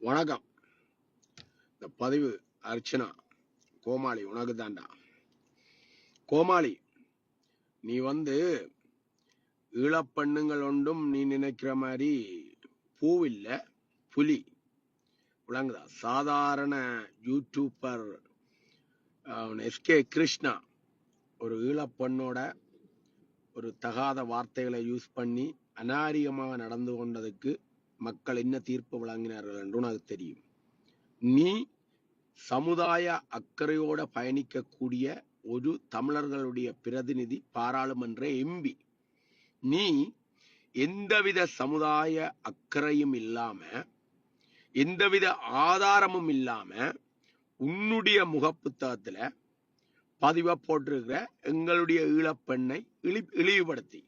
வணக்கம். இந்த பதிவு அர்ச்சனா கோமாளி உனக்கு தாண்டா கோமாளி நீ வந்து ஈழப்பெண்ணுங்கள் ஒன்றும் நீ நினைக்கிற மாதிரி பூவில்ல புலி. விளங்குதா? சாதாரண யூடியூப்பர் எஸ்கே கிருஷ்ணா ஒரு ஈழப்பெண்ணோட ஒரு தகாத வார்த்தைகளை யூஸ் பண்ணி அநாரியமாக நடந்து கொண்டதுக்கு மக்கள் என்ன தீர்ப்பு வழங்கினார்கள் என்று உனக்கு தெரியும். நீ சமுதாய அக்கறையோட பயணிக்கக்கூடிய ஒரு தமிழர்களுடைய பிரதிநிதி பாராளுமன்ற எம்பி. நீ எந்தவித சமுதாய அக்கறையும் இல்லாம எந்தவித ஆதாரமும் இல்லாம உன்னுடைய முகப்புத்தகத்துல பதிவா போட்டிருக்கிற எங்களுடைய ஈழப்பெண்ணை இழி இழிவுபடுத்தி.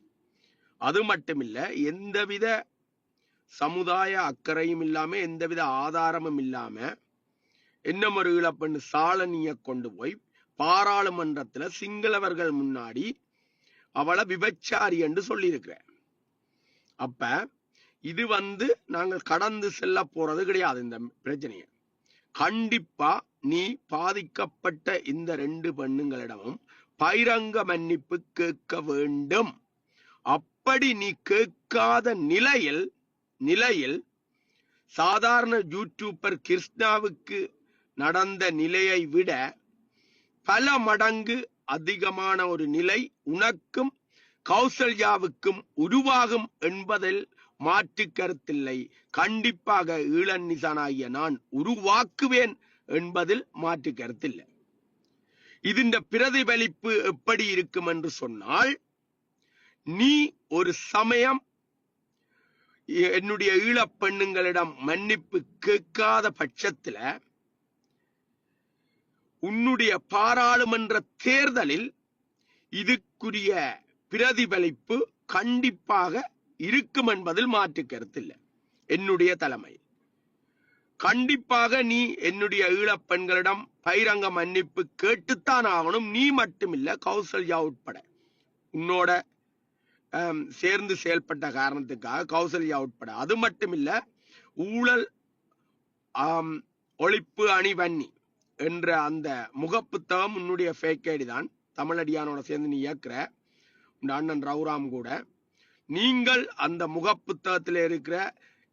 அது மட்டுமில்ல எந்தவித சமுதாய அக்கறையும் இல்லாம எந்தவித ஆதாரமும் இல்லாம என்ன ஒரு ஈழப்பெண் சாலனிய கொண்டு போய் பாராளுமன்றத்துல சிங்களவர்கள் முன்னாடி அவளை விபச்சாரி என்று சொல்லியிருக்கிற அப்ப இது வந்து நாங்கள் கடந்து செல்ல போறது கிடையாது இந்த பிரச்சனையை. கண்டிப்பா நீ பாதிக்கப்பட்ட இந்த ரெண்டு பெண்ணுங்களிடமும் பைரங்க மன்னிப்பு கேட்க வேண்டும். அப்படி நீ கேட்காத நிலையில் நிலையில் சாதாரண யூடியூபர் கிருஷ்ணாவுக்கு நடந்த நிலையை விட பல மடங்கு அதிகமான ஒரு நிலை உனக்கும் கௌசல்யாவுக்கும் உருவாகும் என்பதில் மாற்று கருத்தில்லை. கண்டிப்பாக ஈழன் நான் உருவாக்குவேன் என்பதில் மாற்று கருத்தில்லை. இதன் பிரதிபலிப்பு எப்படி இருக்கும் என்று சொன்னால் நீ ஒரு சமயம் என்னுடைய ஈழப் பெண்ணுங்களிடம் மன்னிப்பு கேட்காத பட்சத்துல உன்னுடைய பாராளுமன்ற தேர்தலில் இதுக்குரிய பிரதிபலிப்பு கண்டிப்பாக இருக்கும் என்பதில் மாற்று கருத்தில்லை என்னுடைய தலைமை. கண்டிப்பாக நீ என்னுடைய ஈழப் பெண்களிடம் பகிரங்க மன்னிப்பு கேட்டுத்தான் ஆகணும். நீ மட்டுமில்ல கௌசல்யா உட்பட. உன்னோட சேர்ந்து செயல்பட்ட காரணத்துக்காக கௌசல்யா உட்பட. அது மட்டுமில்ல ஊழல் ஒழிப்பு அணி வன்னி என்ற அந்த முகப்புத்தகம் உன்னுடைய ஃபேக் ஐடி தான். தமிழடியானோட சேர்ந்து நீ இயக்குற. உன் அண்ணன் ரவுராம் கூட. நீங்கள் அந்த முகப்புத்தகத்தில் இருக்கிற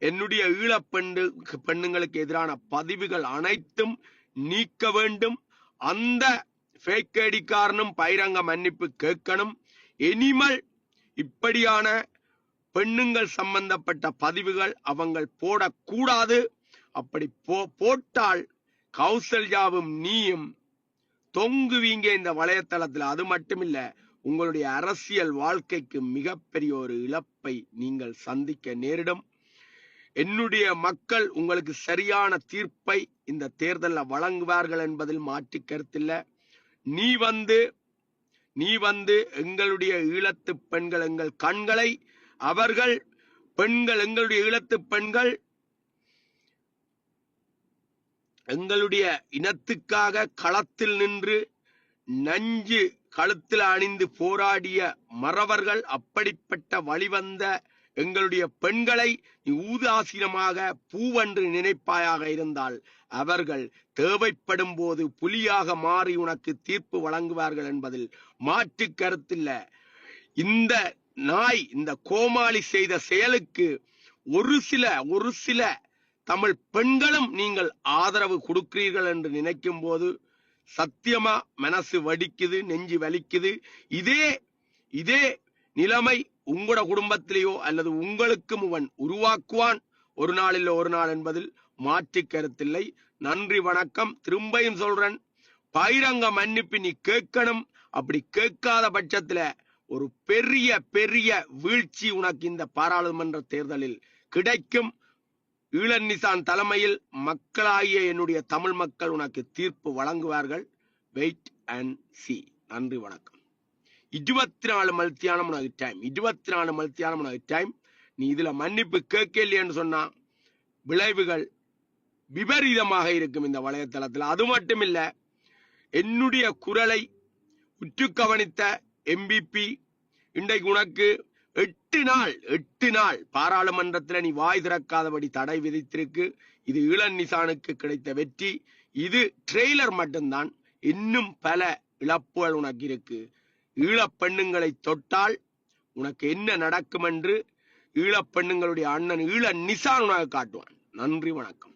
என்னுடைய ஈழப்பெண்டு பெண்ணுங்களுக்கு எதிரான பதிவுகள் அனைத்தும் நீக்க வேண்டும். அந்த ஃபேக் ஐடிக்காரனும் பகிரங்க மன்னிப்பு கேட்கணும். எனிமல் இப்படியான பெண்ணுங்கள் சம்பந்தப்பட்ட பதிவுகள் அவங்கள் போடக்கூடாது. அப்படி போ போட்டால் கௌசல்யாவும் நீயும் தொங்குவீங்க இந்த வலைத்தளத்துல. அது மட்டுமில்ல உங்களுடைய அரசியல் வாழ்க்கைக்கு மிகப்பெரிய ஒரு இழப்பை நீங்கள் சந்திக்க நேரிடும். என்னுடைய மக்கள் உங்களுக்கு சரியான தீர்ப்பை இந்த தேர்தலில் வழங்குவார்கள் என்பதில் மாற்று கருத்தில்லை. நீ வந்து நீ வந்து எங்களுடைய ஈழத்து பெண்கள் எங்கள் கண்களை அவர்கள் பெண்கள் எங்களுடைய ஈழத்து பெண்கள் எங்களுடைய இனத்துக்காக களத்தில் நின்று நஞ்சு கழுத்தில் அணிந்து போராடிய மறவர்கள் அப்படிப்பட்ட வழிவந்த எங்களுடைய பெண்களை நீ ஊதாசீனமாக பூவென்று நினைப்பாயாக இருந்தால் அவர்கள் தேவைப்படும் போது புலியாக மாறி உனக்கு தீர்ப்பு வழங்குவார்கள் என்பதில் மாற்று கருத்தில்ல. இந்த நாய் இந்த கோமாளி செய்த செயலுக்கு ஒரு சில ஒரு சில தமிழ் பெண்களும் நீங்கள் ஆதரவு கொடுக்கிறீர்கள் என்று நினைக்கும் போது சத்தியமா மனசு வடிக்குது நெஞ்சு வலிக்குது. இதே இதே நிலைமை உங்களோட குடும்பத்திலேயோ அல்லது உங்களுக்கும் அவன் உருவாக்குவான். ஒரு நாளில் ஒரு நாள் என்பதில் மாற்று கருத்தில்லை. நன்றி வணக்கம். திரும்பியும் சொல்றேன். பகிரங்க மன்னிப்பு நீ கேட்கணும். அப்படி கேட்காத பட்சத்துல ஒரு பெரிய பெரிய வீழ்ச்சி உனக்கு இந்த பாராளுமன்ற தேர்தலில் கிடைக்கும். ஈழநிசான் தலைமையில் மக்களாகிய என்னுடைய தமிழ் மக்கள் உனக்கு தீர்ப்பு வழங்குவார்கள். வெயிட் அண்ட் சி நன்றி வணக்கம். இருபத்தி நாலு மல்த்தியானம் உனக்கு டைம் இருபத்தி நாலு மல்த்தியானம் உனக்கு டைம் நீ இதுல மன்னிப்பு கேட்கலையேன்னு சொன்னா விளைவுகள் விபரீதமாக இருக்கும் இந்த வலைத்தளத்தில். அது மட்டும் இல்ல என்னுடைய குரலை உற்று கவனித்த எம்பிபி இன்றைக்கு உனக்கு எட்டு நாள் எட்டு நாள் பாராளுமன்றத்தில் நீ வாய் திறக்காதபடி தடை விதித்திருக்கு. இது இளன் நிசானுக்கு கிடைத்த வெற்றி. இது ட்ரெய்லர் மட்டும்தான். இன்னும் பல இழப்புகள் உனக்கு இருக்கு. ஈழப்பெண்ணுங்களை தொட்டால் உனக்கு என்ன நடக்கும் என்று ஈழப்பெண்ணுங்களுடைய அண்ணன் ஈழ நிசான் உனக்கு காட்டுவான். நன்றி வணக்கம்.